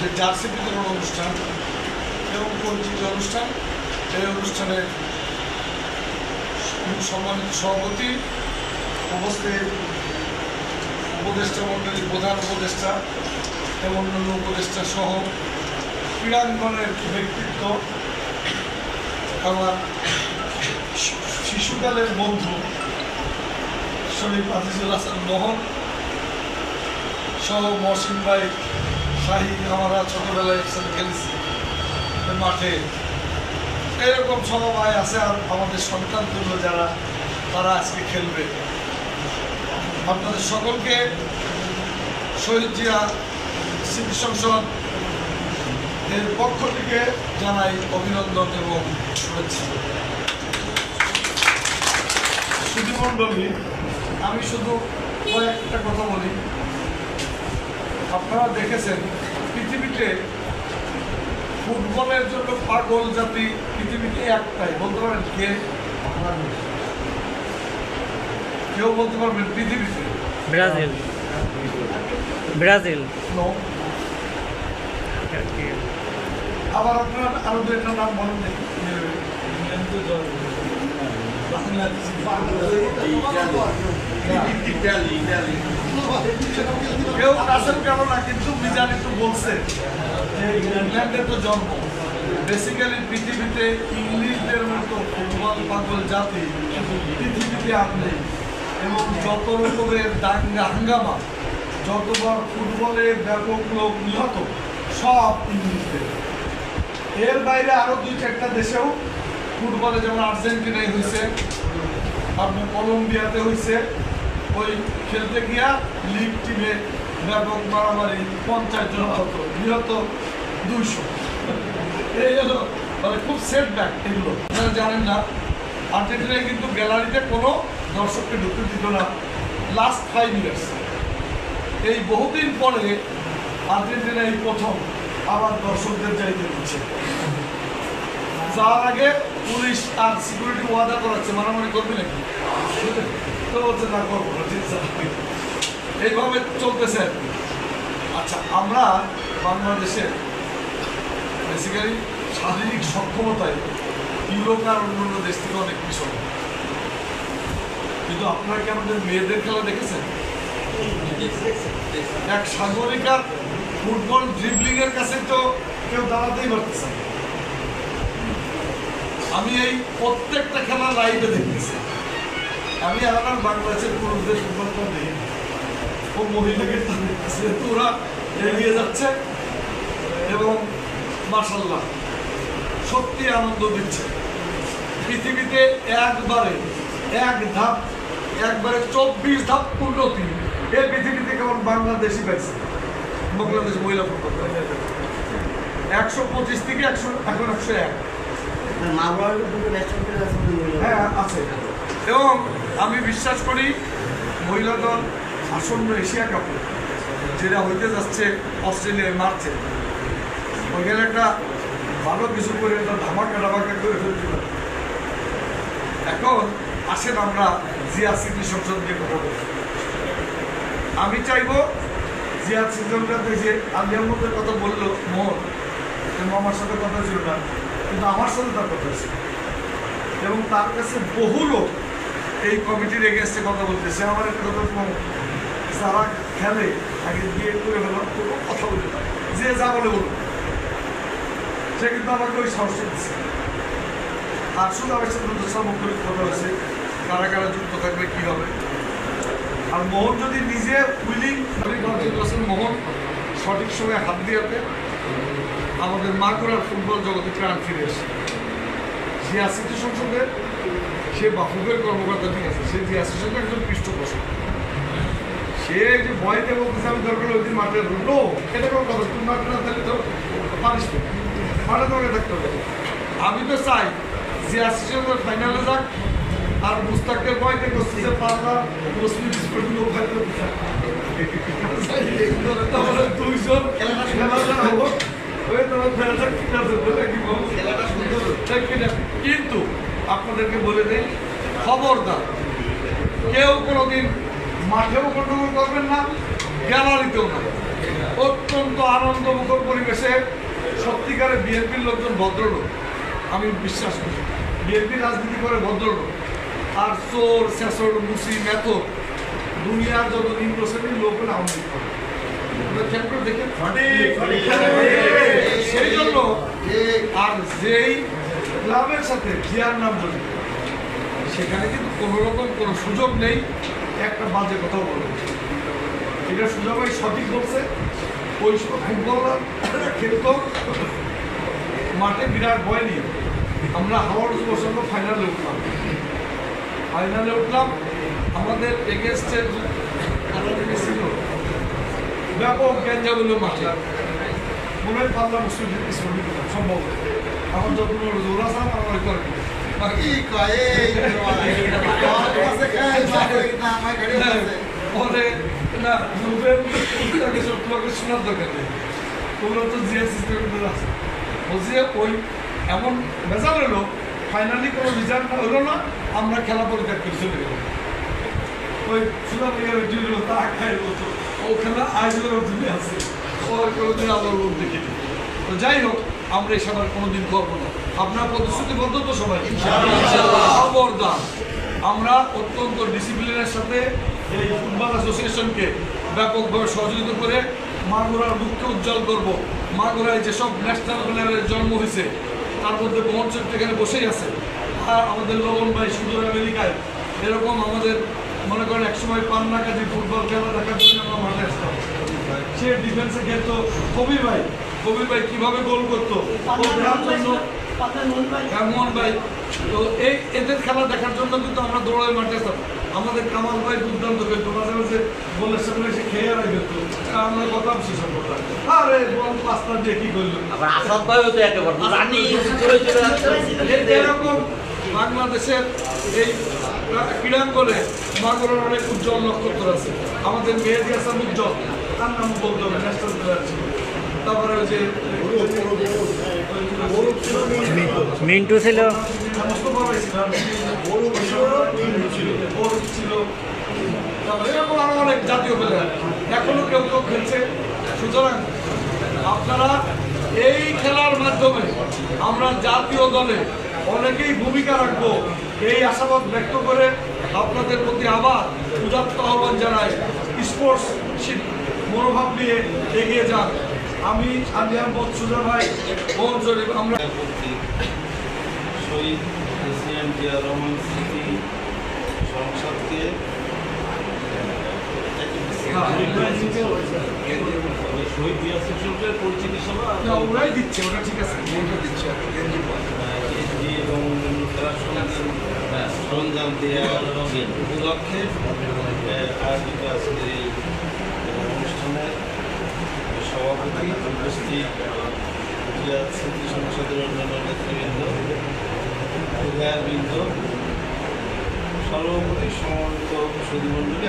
যে জার্সি বিতরণ অনুষ্ঠান এবং পরিচিত অনুষ্ঠান, এই অনুষ্ঠানের সম্মানিত সভাপতি, উপস্থিত উপদেষ্টা মণ্ডলীর প্রধান উপদেষ্টা এবং অন্যান্য উপদেষ্টা সহ ক্রীড়াঙ্গনের ব্যক্তিত্ব আমার শিশুকালের বন্ধু শরীফ আজিজুল হাসান মোহন সহ মহসিন ভাই শাহি আমরা ছোটবেলায় একসাথে খেলেছি। মাঠে এরকম ভাই আছে আর আমাদের সন্তান তুল্য যারা, তারা আজকে খেলবে। আপনাদের সকলকে শহীদ জিয়া স্মৃতি সংসদ এর পক্ষ থেকে জানাই অভিনন্দন এবং শুভেচ্ছা। সুধীমণ্ডলী আমি শুধু কয়েকটা কথা বলি। আপনারা দেখেছেন পৃথিবীতে ফুটবলের জন্য পাগল জাতি পৃথিবীতে একটাই বলতে পারেন কে? কেউ বলতে পারবেন পৃথিবীতে? ব্রাজিল। ব্রাজিল. আবার আপনার আরও দু একটা নাম বলেন কেউ কাছের কেন না, কিন্তু মিজান একটু বলছে যে ইংল্যান্ডে তো জন্ম। বেসিক্যালি পৃথিবীতে ইংলিশদের মতো ফুটবল পাগল জাতি পৃথিবীতে আর এবং যত রকমের দাঙ্গা, হাঙ্গামা, যতবার ফুটবলে ব্যাপক লোক নিহত, সব ইংলিশদের। এর বাইরে আরও দুই চারটা দেশেও ফুটবলে যেমন আর্জেন্টিনায় হয়েছে আপনার কলম্বিয়াতে হয়েছে ওই খেলতে গিয়া লিগ টিমে ব্যাপক মারামারি, পঞ্চাশ জন হতো নিহত দুইশো। এই হলো মানে খুব সেট ব্যাক এগুলো। আপনারা জানেন না, আর্জেন্টিনায় কিন্তু গ্যালারিতে কোনো দর্শককে ঢুকতে দিত না। লাস্ট ফাইভ ইয়ার্স এই বহুদিন পরে আর্জেন্টিনা এই প্রথম আবার দর্শকদের চাইতে দিচ্ছে যার আগে পুলিশ আর সিকিউরিটি ওয়াদা করাচ্ছে, মারামারি করবে নাকি? বলছে না করব। এইভাবে চলতেছে আচ্ছা আমরা বাংলাদেশের বেসিক্যালি শারীরিক সক্ষমতায় ইউরোপ আর অন্যান্য দেশ থেকে অনেক পিছন। কিন্তু আপনারা কি আমাদের মেয়েদের খেলা দেখেছেন? এক সাগরিকার ফুটবল ড্রিবলিং এর কাছে তো কেউ দাঁড়াতেই পারতেছে আমি এই প্রত্যেকটা খেলা লাইভে দেখতেছি। আমি আমার বাংলাদেশের পুরুষদের ফুটবলটা দেখি ও মহিলাকে তা দেখতেছি তো ওরা এগিয়ে যাচ্ছে এবং মার্শাল্লাহ সত্যি আনন্দ দিচ্ছে। পৃথিবীতে একবারে এক ধাপ একবারে চব্বিশ ধাপ উন্নতি এই পৃথিবীতে কেমন বাংলাদেশি পাইছে। বাংলাদেশ মহিলা ফুটবল একশো পঁচিশ থেকে একশো এখন একশো এক। হ্যাঁ আছে। এবং আমি বিশ্বাস করি মহিলা দল আসন্ন এশিয়া কাপে, যেটা হইতে যাচ্ছে অস্ট্রেলিয়ায় মার্চে। ওইখানে একটা ভালো কিছু করে একটা ধামাকা ধামাকা করে ফেলতে পারে। এখন আসেন আমরা জিয়া সংসদ নিয়ে কথা বলি। আমি চাইব জিয়া সিজনটাতে যে আলিয়ামদের কথা বলল মোহন যে মামার সাথে কথা ছিল না, কিন্তু আমার সাথে তার কথা ছিল। এবং তার কাছে বহু লোক এই কমিটির এগেনস্টে কথা বলতেছে। আমার একটা কথা যারা খেলে আগে বিয়ে করে হলো কোনো কথা বলে না। যে যা বলে বলুন সে কিন্তু আমাকে ওই সাহস দিচ্ছে। আর শুধু আমার সাথে দুটো মুখরিক কথা হয়েছে কারা কারা যুক্ত থাকবে কী হবে? আর মোহন যদি নিজে উইলিং মোহন সঠিক সময়ে হাত দিয়াতে আমাদের মা করার ফুটবল জগতে প্রাণ ফিরে এসে যে স্মৃতি সংসদে সে বাফুকের কর্মকর্তা ঠিক আছে সে যে অ্যাসোসিয়েশনের একজন পৃষ্ঠপোষক। সে যে ভয়তে বলতেছে আমি দরকার ওই দিন মাঠে নো এটা কোনো কথা তুমি মাঠে না থাকলে তো পানিশমেন্ট মাঠে তোমাকে থাকতে হবে। আমি তো চাই যে অ্যাসোসিয়েশনের ফাইনালে যাক আর মুস্তাকের ভয়তে করছে যে পাল্লা মুসলিম স্কুলগুলো তাহলে দুইজন খেলাটা খেলাটা সুন্দর। কিন্তু আপনাদেরকে বলে দেই খবরদার। কেউ কোনোদিন মাঠেও গন্ডগোল করবেন না গ্যালারিতেও না। অত্যন্ত আনন্দমুখর পরিবেশে সত্যিকারে বিএনপির লোকজন ভদ্রলোক। আমি বিশ্বাস করি বিএনপি রাজনীতি করে ভদ্রলোক। আর চোর শেষর মুসি মেথ দুনিয়ার যত নিম্ন শ্রেণির লোকের আওয়ামী খেয়াল করে দেখেন। সেই জন্য আর যেই ক্লাবের সাথে জিয়ার নাম জড়িত সেখানে কিন্তু কোনো রকম কোনো সুযোগ নেই। একটা বাজে কথাও বলে এটা সুযোগ ভাই সঠিক বলছে। ওই ফুটবলার খেলত। মাঠে বিরাট ভয় নিয়ে আমরা হাওয়ার সংঘ ফাইনালে উঠলাম। ফাইনালে উঠলাম। আমাদের এগেনস্টের ছিল, ব্যাপক জ্ঞান হলো মাঠে। মনে হয় পাল্লা মুসলিম সম্ভব আমার যত জোড়া সাম আমার করে কি কয় এই আমার কাছে খাই না, আমার গাড়ি আছে। পরে না তাকে সব তোমাকে শোনার দরকার নেই। তোমরা তো জিএস সিস্টেমের আছে। বলছি ওই এমন ভেজাল হলো ফাইনালি কোনো হলো না, আমরা খেলা পরিত্যাগ করে চলে গেলাম। ওই তা খাই ও খেলা আয়োজনের আছে। তো যাই হোক আমরা এই আর কোনোদিন করব না। আপনার প্রতিশ্রুতিবদ্ধ তো সবাই। খবরদার। আমরা অত্যন্ত ডিসিপ্লিনের সাথে এই ফুটবল অ্যাসোসিয়েশনকে ব্যাপকভাবে সহযোগিতা করে মাগুরার মুখকে উজ্জ্বল করব। মাগুরায় যেসব ন্যাশনাল প্লেয়ারের জন্ম হয়েছে তার মধ্যে মোহন চোখ এখানে বসেই আছে। আর আমাদের লবণ ভাই সুদূর আমেরিকায় এরকম আমাদের মনে করেন একসময় পান্না কাজী ফুটবল খেলা দেখার জন্য আমরা মাঠে আসতাম। সে ডিফেন্সে খেলতো কবির ভাই। কবির ভাই কীভাবে গোল করতো? ও দেখার জন্য হ্যাঁ, মোহন ভাই। তো এই এদের খেলা দেখার জন্য কিন্তু আমরা দৌড়াই মাঠে আমাদের কামাল ভাই দুর্দান্ত খেলতো মাঝে মাঝে বলের সামনে এসে খেয়ে আর খেলতো আমরা কথা শেষ করতাম আরে বল পাঁচটা দিয়ে কি করল? আসাদ ভাইও তো একেবারে এরকম বাংলাদেশের এই ক্রীড়াঙ্গনে মাগুরের অনেক উজ্জ্বল নক্ষত্র আছে। আমাদের মেহেদি হাসান উজ্জ্বল। তার নাম বলতে হবে ন্যাশনাল প্লেয়ার ছিল। তারপরে যে মিন্টু ছিল। এরকম আরও অনেক জাতীয় প্লেয়ার এখনও কেউ কেউ খেলছে। সুতরাং আপনারা এই খেলার মাধ্যমে আমরা জাতীয় দলে অনেকেই ভূমিকা রাখব এই আশাবাদ ব্যক্ত করে আপনাদের প্রতি আবার উদাত্ত আহ্বান জানায় স্পোর্টস মনোভাব নিয়ে এগিয়ে যান। আমি আলিয়াম বৎসুজা ভাই মোহন শরীফ আমরা। শহীদ প্রেসিডেন্ট জিয়া রহমান স্মৃতি সংসদকে শহীদ জিয়া শিক্ষকের পরিচিতি সভা ওরাই দিচ্ছে ওটা ঠিক আছে ওটা দিচ্ছে এসডি এবং সরঞ্জাম সরঞ্জাম দেওয়ার উপলক্ষে আয়োজিত আজকের এই সভাপতি উপস্থিত জিয়া স্মৃতি সংসদের অন্যান্য নেতৃবৃন্দ বিধায়কবৃন্দ সর্বোপরি সমবেত সুদীমণ্ডলী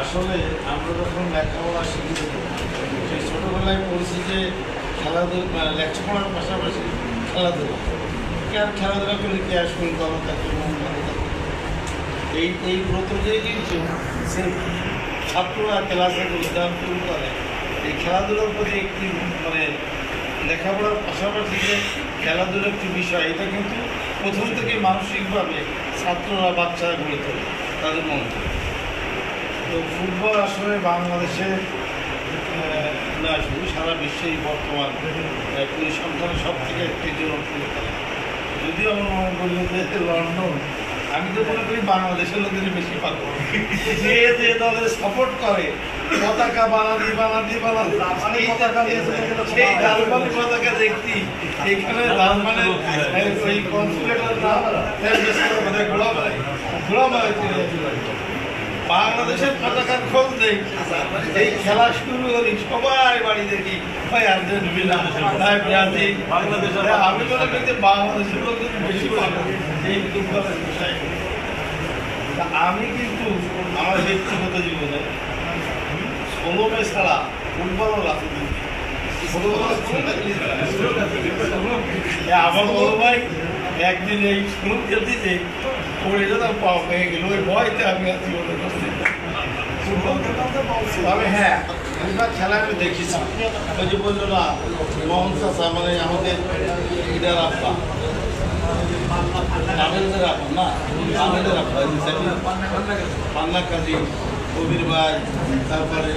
আসলে আমরা যখন লেখাপড়া শিখি, সেই ছোটোবেলায় পড়েছি যে খেলাধুলা মানে লেখাপড়ার পাশাপাশি খেলাধুলা। কেন খেলাধুলা করলে কি আর শরীর ভালো থাকে ভালো থাকে এই এই ব্রত যে কিন্তু সে ছাত্ররা ক্লাসে যোগদান শুরু করে এই খেলাধুলার প্রতি একটি মানে লেখাপড়ার পাশাপাশি যে খেলাধুলার একটি বিষয়, এটা কিন্তু প্রথম থেকে মানসিকভাবে ছাত্ররা, বাচ্চারা গড়ে তোলে, তাদের মন। তো ফুটবল আসলে বাংলাদেশে না, শুধু সারা বিশ্বেই বর্তমান পরিসংখ্যানে সব থেকে একটি জনপ্রিয় খেলা যদিও আমার মনে করল যে লন্ডন আমি তো মনে করি বাংলাদেশের লোকেদের বেশি পাবো যে যে দলের সাপোর্ট করে পতাকা বানাদি বানাদি বানাদি সেই পতাকা সেই জার্মানি পতাকা দেখতি। এখানে জার্মানের ওই কনসুলেটের নাম মানে বাংলাদেশের পতাকার খোঁজ নেই এই খেলা শুরু করি সবাই বাড়ি দেখি ভাই আর্জেন্টিনা ভাই ব্রাজিল। বাংলাদেশের আমি মনে করি বাংলাদেশের লোক কিন্তু বেশি পাবো এই বিষয়ে। তা আমি কিন্তু আমার ব্যক্তিগত জীবনে ষোলো মে ছাড়া ফুটবলও রাখি আমার বড় ভাই একদিন এই স্কুল খেলতে পড়ে যেতাম পাওয়া গেল। ওই ভয়তে আমি আর জীবনে করছি তবে হ্যাঁ আমরা খেলা আমি দেখেছি। ওই যে বলল না মোহন চাষা মানে আমাদের লিডার আব্বা। না? কাজী কবির ভাই তারপরে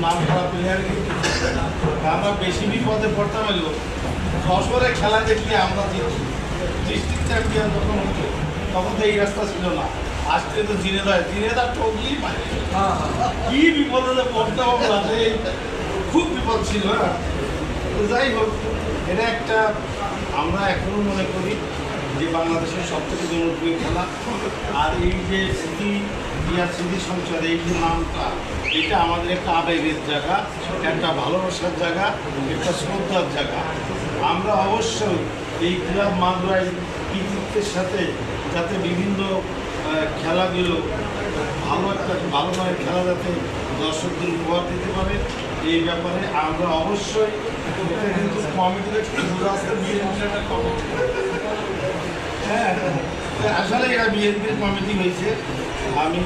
নাম কিন্তু আমরা বেশি বিপদে পড়তাম এলো। যশোরে খেলা দেখলে আমরা জিতি ডিস্ট্রিক্ট চ্যাম্পিয়ন যখন হতো তখন তো এই রাস্তা ছিল না। আসতে তো জিনেদার জিনেদার পায়। কি বিপদে পড়তাম আমরা খুব বিপদ ছিল হ্যাঁ। যাই হোক এটা একটা আমরা এখনও মনে করি যে বাংলাদেশের সব থেকে জনপ্রিয় খেলা, আর এই যে স্মৃতি বিয়ার স্মৃতি সঞ্চয় এই যে নামটা, এটা আমাদের একটা আবেগের জায়গা, একটা ভালোবাসার জায়গা, একটা শ্রদ্ধার জায়গা। আমরা অবশ্যই এই ক্লাব মাদুরাই কৃতিত্বের সাথে যাতে বিভিন্ন খেলাগুলো ভালো একটা, ভালো মানের খেলা যাতে দর্শকদের উপহার দিতে পারে, এই ব্যাপারে আমরা অবশ্যই কিন্তু কমিটিতে হ্যাঁ আসলে এটা বিএনপির কমিটি হয়েছে। আমি